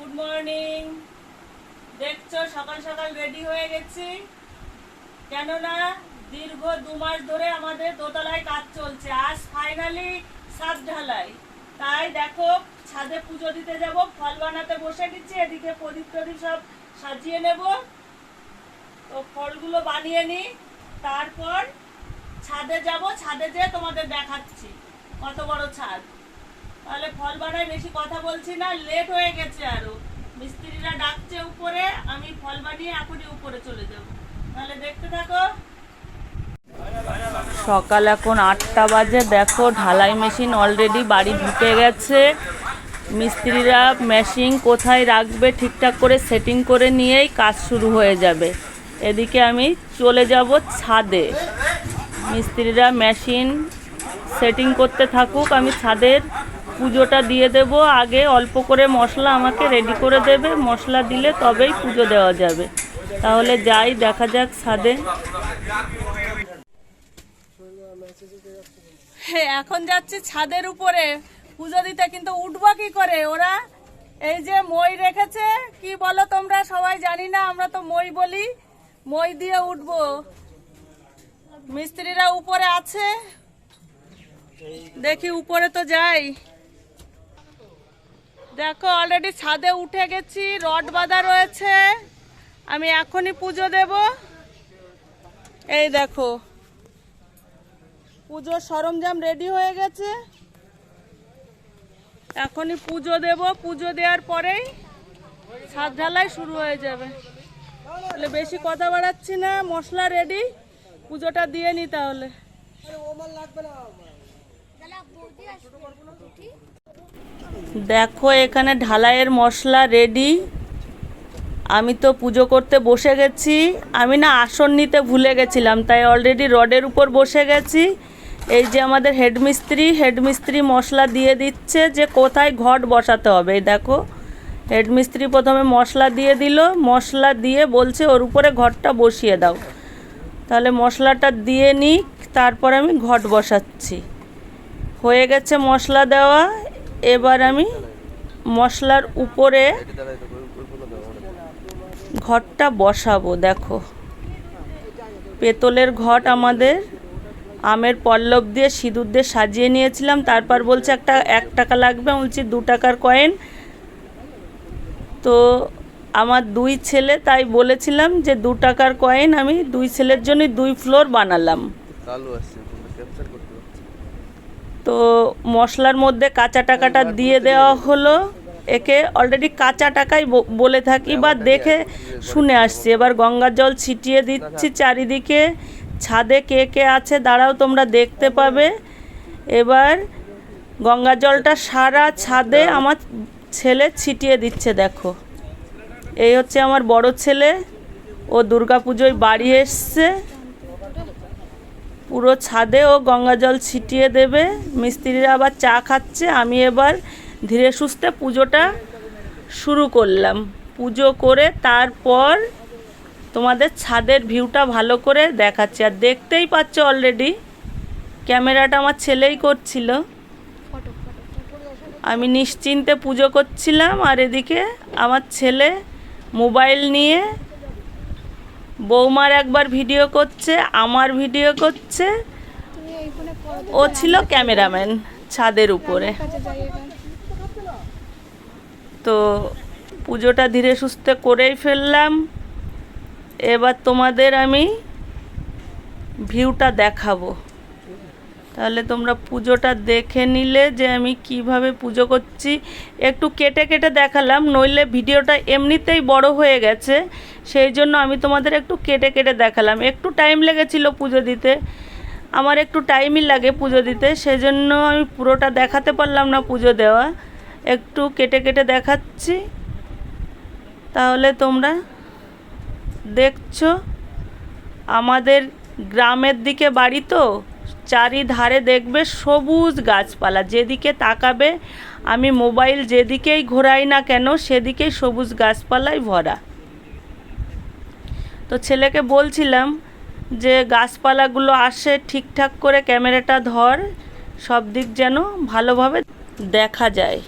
Good morning দেখছ, সকাল সকাল রেডি হয়ে গেছি। কেননা দীর্ঘ দু মাস ধরে আমাদের দোতলায় কাজ চলছে। আজ ফাইনালি ছাদ ঢালাই। তাই দেখো, ছাদে পুজো দিতে যাব, ফল বানাতে বসে গেছি, এদিকে প্রদীপ টদীপ সব সাজিয়ে নেব। তো ফলগুলো বানিয়ে নিই, তারপর ছাদে যাব, ছাদে যেয়ে তোমাদের দেখাচ্ছি। কত বড় ছাদ। তাহলে ফল বানায় বেশি কথা বলছি না লেট হয়ে গেছে আরও। মিস্ত্রিরা ডাকছে উপরে, আমি ফল এখনই উপরে চলে যাব। তাহলে দেখতে থাকো। সকাল এখন আটটা বাজে, দেখো ঢালাই মেশিন অলরেডি বাড়ি ঢুকে গেছে। মিস্ত্রিরা মেশিন কোথায় রাখবে ঠিকঠাক করে সেটিং করে নিয়েই কাজ শুরু হয়ে যাবে। এদিকে আমি চলে যাব ছাদে। মিস্ত্রিরা মেশিন সেটিং করতে থাকুক, আমি ছাদের পুজোটা দিয়ে দেব। আগে অল্প করে মশলা আমাকে রেডি করে দেবে। মশলা দিলে তবেই পুজো দেওয়া যাবে। তাহলে যাই, দেখা যাক হ্যাঁ এখন যাচ্ছে ছাদের উপরে। পুজো দিতে কিন্তু উঠবো কি করে? ওরা এই যে মই রেখেছে, কি বলো তোমরা? সবাই জানি না, আমরা তো মই বলি। মই দিয়ে উঠবো। মিস্ত্রিরা উপরে আছে। দেখি উপরে তো যাই। দেখো অলরেডি ছাদে উঠে গেছি রড বাঁধা রয়েছে। আমি এখনই পুজো দেব। এই দেখো পুজোর সরঞ্জাম রেডি হয়ে গেছে। এখনই পুজো দেব। পুজো দেওয়ার পরেই ছাদ ঢালাই শুরু হয়ে যাবে। তাহলে বেশি কথা বাড়াচ্ছি না মশলা রেডি পুজোটা দিয়ে নি তাহলে। দেখো, এখানে ঢালাইয়ের মশলা রেডি আমি তো পুজো করতে বসে গেছি। আমি না আসন নিতে ভুলে গেছিলাম, তাই অলরেডি রডের উপর বসে গেছি। এই যে আমাদের হেডমিস্ত্রি হেডমিস্ত্রি মশলা দিয়ে দিচ্ছে যে কোথায় ঘট বসাতে হবে। দেখো হেডমিস্ত্রি প্রথমে মশলা দিয়ে দিল। মশলা দিয়ে বলছে, ওর উপরে ঘরটা বসিয়ে দাও। তাহলে মশলাটা দিয়ে নিই তারপর আমি ঘট বসাচ্ছি। হয়ে গেছে মশলা দেওয়া। এবার আমি মশলার উপরে ঘরটা বসাবো, দেখো। পেতলের ঘট আমাদের আমের পল্লব দিয়ে সিঁদুর দিয়ে সাজিয়ে নিয়েছিলাম, তারপর বলছে একটা এক টাকা লাগবে বলছি দু টাকার কয়েন। তো আমার দুই ছেলে, তাই বলেছিলাম যে দু টাকার কয়েন আমি দুই ছেলের জন্যই দুই ফ্লোর বানালাম চালু আছে তোমরা ক্যাপচার করতে পারছ তো মশলার মধ্যে কাঁচা টাকাটা দিয়ে দেওয়া হলো। একে অলরেডি কাঁচা টাকাই বলে থাকি বা দেখে শুনে আসছি। এবার গঙ্গার জল ছিটিয়ে দিচ্ছি চারিদিকে। ছাদে কে কে আছে দাঁড়াও তোমরা দেখতে পাবে। এবার গঙ্গা জলটা সারা ছাদে আমার ছেলে ছিটিয়ে দিচ্ছে দেখো। এই হচ্ছে আমার বড় ছেলে। ও দুর্গাপুজোয় বাড়ি এসছে। পুরো ছাদে ও গঙ্গা জল ছিটিয়ে দেবে। মিস্ত্রিরা আবার চা খাচ্ছে। আমি এবার ধীরে সুস্থে পুজোটা শুরু করলাম। পুজো করে তারপর তোমাদের ছাদের ভিউটা ভালো করে দেখাচ্ছি। আর দেখতেই পাচ্ছ অলরেডি ক্যামেরাটা আমার ছেলেই করছিল। আমি নিশ্চিন্তে পুজো করছিলাম। আর এদিকে আমার ছেলে মোবাইল নিয়ে বৌমার একবার ভিডিও করছে, আমার ভিডিও করছে। ও ছিল ক্যামেরাম্যান ছাদের উপরে। তো পুজোটা ধীরে সুস্থে করেই ফেললাম। এবার তোমাদের আমি ভিউটা দেখাবো। তাহলে তোমরা পুজোটা দেখে নিলে যে আমি কীভাবে পুজো করছি। একটু কেটে কেটে দেখালাম, নইলে ভিডিওটা এমনিতেই বড় হয়ে গেছে। সেই জন্য আমি তোমাদের একটু কেটে কেটে দেখালাম। একটু টাইম লেগেছিল পুজো দিতে। আমার একটু টাইমই লাগে পুজো দিতে, সেজন্য আমি পুরোটা দেখাতে পারলাম না পুজো দেওয়া। একটু কেটে কেটে দেখাচ্ছি। তাহলে তোমরা দেখছ। আমাদের গ্রামের দিকে বাড়ি তো? চারিধারে দেখবে সবুজ গাছপালা, যেদিকে তাকাবে, আমি মোবাইল যেদিকেই ঘোরাই না কেন, সেদিকেই সবুজ গাছপালায় ভরা। তো ছেলেকে বলছিলাম যে, গাছপালাগুলো আসে, ঠিকঠাক করে ক্যামেরাটা ধর সব দিক যেন ভালোভাবে দেখা যায়।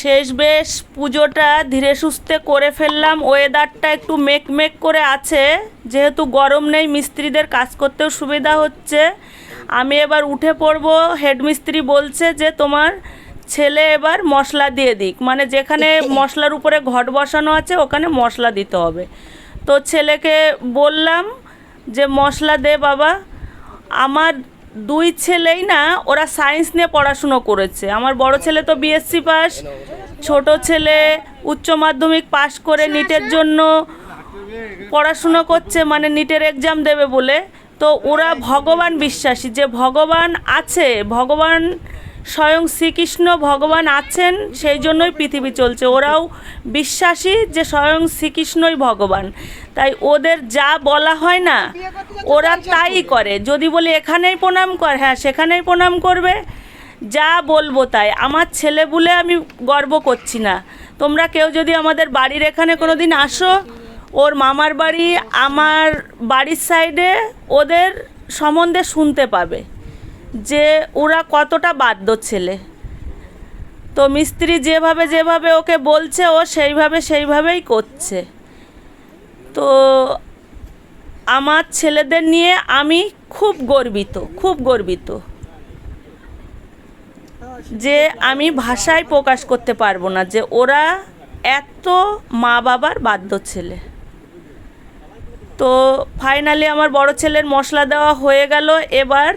শেষ বেশ পুজোটা ধীরে সুস্থে করে ফেললাম। ওয়েদারটা একটু মেক মেক করে আছে। যেহেতু গরম নেই মিস্ত্রিদের কাজ করতেও সুবিধা হচ্ছে। আমি এবার উঠে পড়ব। হেডমিস্ত্রি বলছে যে তোমার ছেলে এবার মশলা দিয়ে দিক। মানে যেখানে মশলার উপরে ঘট বসানো আছে ওখানে মশলা দিতে হবে। তো ছেলেকে বললাম যে মশলা দে বাবা। আমার দুই ছেলেই না, ওরা সায়েন্স নিয়ে পড়াশুনো করেছে। আমার বড় ছেলে তো বিএসসি পাস ছোট ছেলে উচ্চ মাধ্যমিক পাস করে নিটের জন্য পড়াশুনো করছে মানে নিটের এক্সাম দেবে বলে। তো ওরা ভগবান বিশ্বাসী, যে ভগবান আছে, ভগবান স্বয়ং শ্রীকৃষ্ণ ভগবান আছেন, সেই জন্যই পৃথিবী চলছে। ওরাও বিশ্বাসী যে স্বয়ং শ্রীকৃষ্ণই ভগবান। তাই ওদের যা বলা হয় না, ওরা তাই করে। যদি বলি, এখানেই প্রণাম কর। হ্যাঁ সেখানেই প্রণাম করবে। যা বলব তাই। আমার ছেলে বলে আমি গর্ব করছি না। তোমরা কেউ যদি আমাদের বাড়ির এখানে কোনো দিন আসো, ওর মামার বাড়ি আমার বাড়ির সাইডে ওদের সম্বন্ধে শুনতে পাবে। যে ওরা কতটা বাধ্য ছেলে। তো মিস্ত্রি যেভাবে যেভাবে ওকে বলছে, ও সেইভাবে সেইভাবেই করছে। তো আমার ছেলেদের নিয়ে আমি খুব গর্বিত খুব গর্বিত যে আমি ভাষায় প্রকাশ করতে পারব না, যে ওরা এত মা বাবার বাধ্য ছেলে। তো ফাইনালি আমার বড় ছেলের মশলা দেওয়া হয়ে গেল, এবার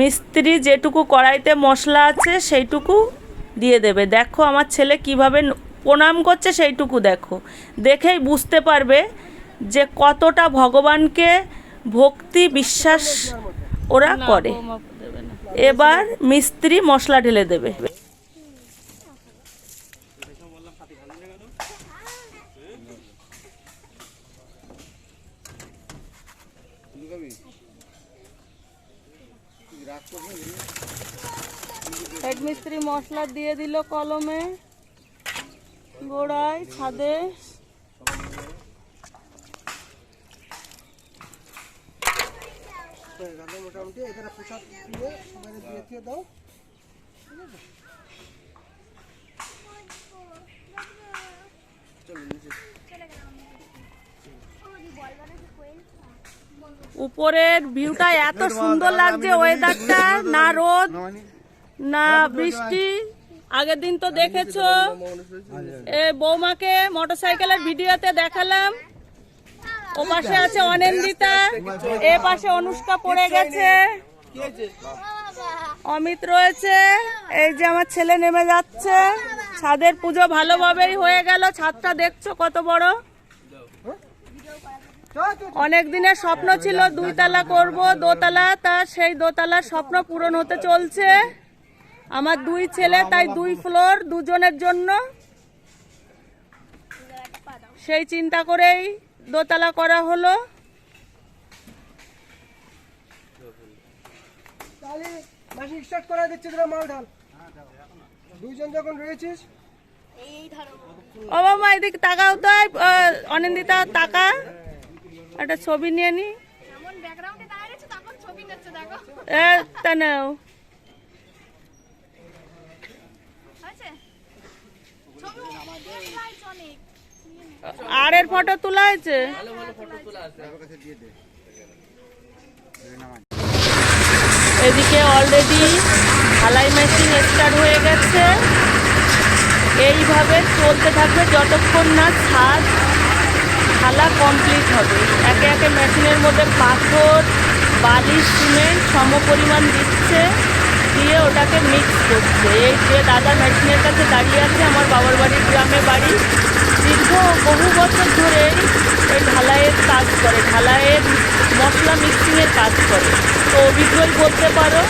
মিস্ত্রি যেটুকু কড়াইতে মশলা আছে সেইটুকু দিয়ে দেবে। দেখো আমার ছেলে কীভাবে প্রণাম করছে সেইটুকু দেখো। দেখেই বুঝতে পারবে যে কতটা ভগবানকে ভক্তি বিশ্বাস ওরা করে। এবার মিস্ত্রি মশলা ঢেলে দেবে হেড মিস্ত্রি মশলা দিয়ে দিল কলমে গোড়ায় ছাদে। মোটামুটি এখানে প্রসাদ দিয়ে দিয়ে দিয়ে দাও। উপরের ভিউটা এত সুন্দর লাগছে ওয়েদারটা না রোদ। না বৃষ্টি। আগের দিন তো দেখেছ। এ বৌমাকে মোটরসাইকেলের ভিডিওতে দেখালাম। ও পাশে আছে অনিন্দিতা। এ পাশে অনুষ্কা পড়ে গেছে। অমিত রয়েছে। এই যে আমার ছেলে নেমে যাচ্ছে। ছাদের পুজো ভালোভাবেই হয়ে গেল। ছাদটা দেখছ কত বড়? অনেক দিনের স্বপ্ন ছিল দুই তালা করব দোতলা। তা সেই দোতলার স্বপ্ন পূরণ হতে চলছে। আমার দুই ছেলে তাই দুই ফ্লোর দুজনের জন্য। সেই চিন্তা করেই দোতলা করা হলো। ও বাবা এদিকে তাকাও তো অনিন্দিতা তাকা। একটা ছবি নিয়ে নি। এমন ব্যাকগ্রাউন্ডে দাঁড়িয়ে রয়েছে তখন ছবি নিচ্ছে দেখো। এ তা নাও হয়েছে ছবি লাইট অনেক আরের ফটো তোলা হয়েছে? এদিকে অলরেডি ঢালাই মেশিন স্টার্ট হয়ে গেছে। এইভাবে চলতে থাকবে যতক্ষণ না ছাদ, ঢালা কমপ্লিট হবে। একে একে মেশিনের মধ্যে পাথর বালি সিমেন্ট সম পরিমাণ দিচ্ছে, দিয়ে ওটাকে মিক্স করছে। এই যে দাদা মেশিনের কাছে দাঁড়িয়ে আছে, আমার বাবার বাড়ির গ্রামে বাড়ি। দীর্ঘ বহু বছর ধরে এই ঢালাইয়ের কাজ করে, ঢালাইয়ের মশলা মিক্সিংয়ের কাজ করে। তো অভিজ্ঞই বলতে পারো,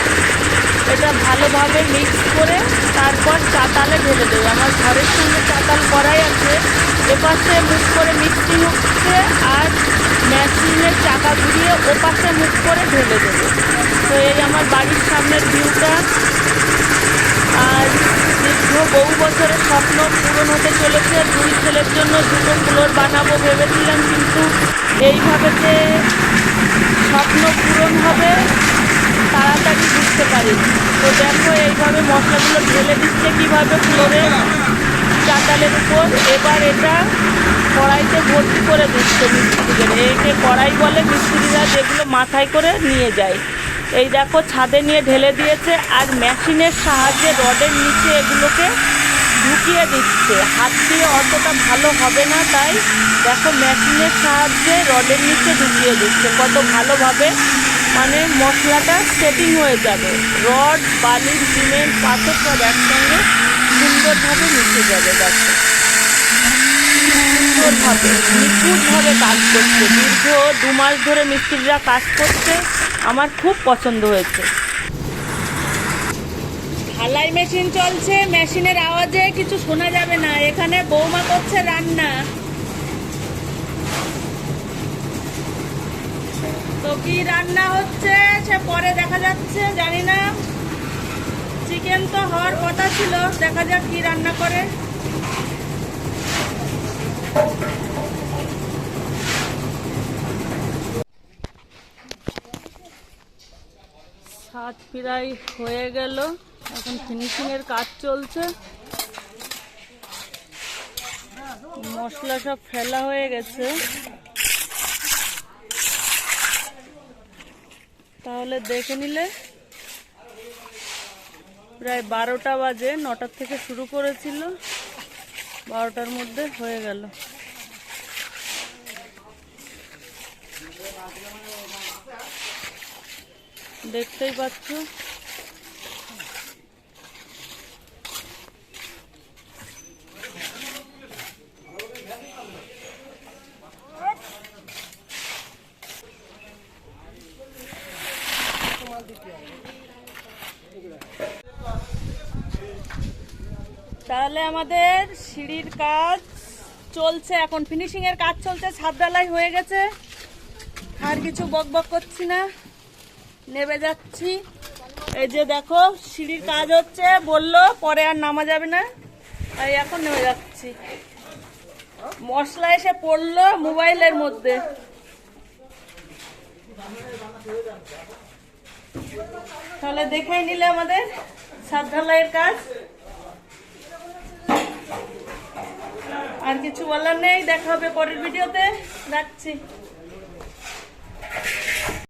এটা ভালোভাবে মিক্স করে তারপর চাতালে ঢেলে দেবে। আমার ঘরের সঙ্গে চাতাল করাই আছে। এপাশে মুখ করে মিক্সিং হচ্ছে আর মেশিনের চাকা ঘুরিয়ে ওপাশে মুখ করে ঢেলে দেবে। তো এই আমার বাড়ির সামনের ভিউটা আর দীর্ঘ বহু বছরের স্বপ্ন পূরণ হতে চলেছে। দুই ছেলের জন্য দুটো ফ্লোর বানাবো ভেবেছিলাম, কিন্তু এইভাবে যে স্বপ্ন পূরণ হবে, তাড়াতাড়ি বুঝতে পারি তো দেখো, এইভাবে মশলাগুলো ঢেলে দিচ্ছে কীভাবে ফ্লোরে উপর। এবার এটা কড়াইতে ভর্তি করে দিচ্ছে মিস্ত্রিদের। একে কড়াই বলে মিস্ত্রিরা যেগুলো মাথায় করে নিয়ে যায়। এই দেখো, ছাদে নিয়ে ঢেলে দিয়েছে, আর মেশিনের সাহায্যে রডের নিচে এগুলোকে ঢুকিয়ে দিচ্ছে। হাত দিয়ে অতটা ভালো হবে না, তাই দেখো মেশিনের সাহায্যে রডের নিচে ঢুকিয়ে দিচ্ছে। কত ভালোভাবে মানে মশলাটা সেটিং হয়ে যাবে। রড, বালি, সিমেন্ট, পাথর সব একসঙ্গে সুন্দরভাবে মিশে যাবে, দেখো। সুন্দরভাবে, নিখুঁতভাবে কাজ করছে। দীর্ঘ দু মাস ধরে মিস্ত্রিরা কাজ করছে। আমার খুব পছন্দ হয়েছে। ঢালাই মেশিন চলছে, মেশিনের আওয়াজে কিছু শোনা যাবে না। এখানে বৌমা করছে রান্না। তো কি রান্না হচ্ছে সে পরে দেখা যাচ্ছে, জানি না। চিকেন তো হওয়ার কথা ছিল, দেখা যাক কি রান্না করে। সাত প্রায় হয়ে গেল। এখন ফিনিশিং এর কাজ চলছে। মশলা সব ফেলা হয়ে গেছে। তাহলে দেখে নিলে প্রায় বারোটা বাজে, নটার থেকে শুরু করেছিল। বারোটার মধ্যে হয়ে গেল। দেখতেই পাচ্ছ? তাহলে আমাদের সিঁড়ির কাজ চলছে, এখন ফিনিশিং এর কাজ চলছে ছাদ ঢালাই হয়ে গেছে। আর কিছু বক বক করছি না, নেবে যাচ্ছি। এই যে দেখো, সিঁড়ির কাজ হচ্ছে, বলল পরে আর নামা যাবে না, তাই এখন নেমে যাচ্ছি। মশলা এসে পড়ল মোবাইলের মধ্যে। তাহলে দেখেই নিলে আমাদের সাত ঢালাইয়ের কাজ। আর কিছু বলার নেই দেখা হবে পরের ভিডিওতে। রাখছি।